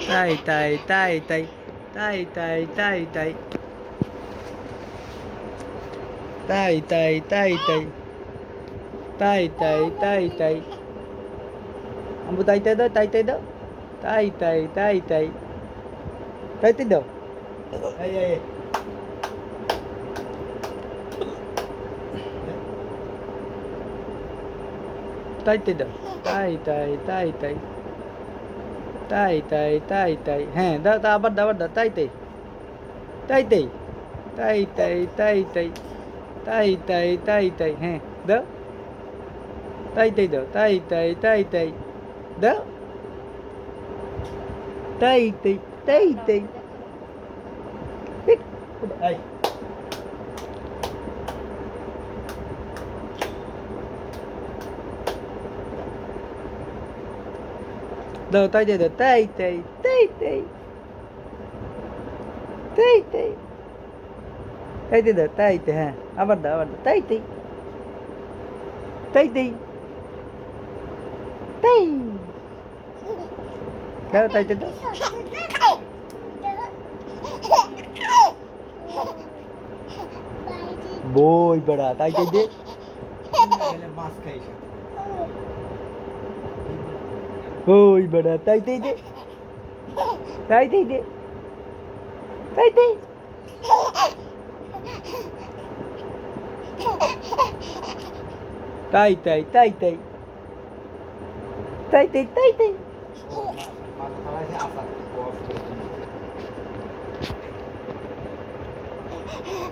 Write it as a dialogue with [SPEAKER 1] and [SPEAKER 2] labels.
[SPEAKER 1] তাই তাই তাই তাই তাই তাই তাই তাই তাই তাই তাই তাই তাই তাই তাই তাই তাই তাই দাও তাই তাই দাও তাই তাই তাই তাই তাই তাই দাও এই তাই তাই তাই তাই তাই তাই তাই হ্যাঁ দাও তা আবার দাও আবার দাও তাই তাই তাই তাই তাই তাই তাই তাই তাই তাই তাই তাই হ্যাঁ দাও তাই তাই দাও তাই তাই তাই তাই দাও তাই তাই তাই তাই এই দাও তাই দিয়ে দাও তাই তাই তাই তাই তাই তাই তাই দিয়ে দাও তাই তাই হ্যাঁ আবার দাও আবার দাও তাই তাই তাই তাই তাই দাও তাই তাই দাও বই বেড়া তাই তাই ওই বড়া, তাই তাই দে তাই তাই দে তাই তাই। তাই তাই তাই তাই। তাই তাই তাই তাই।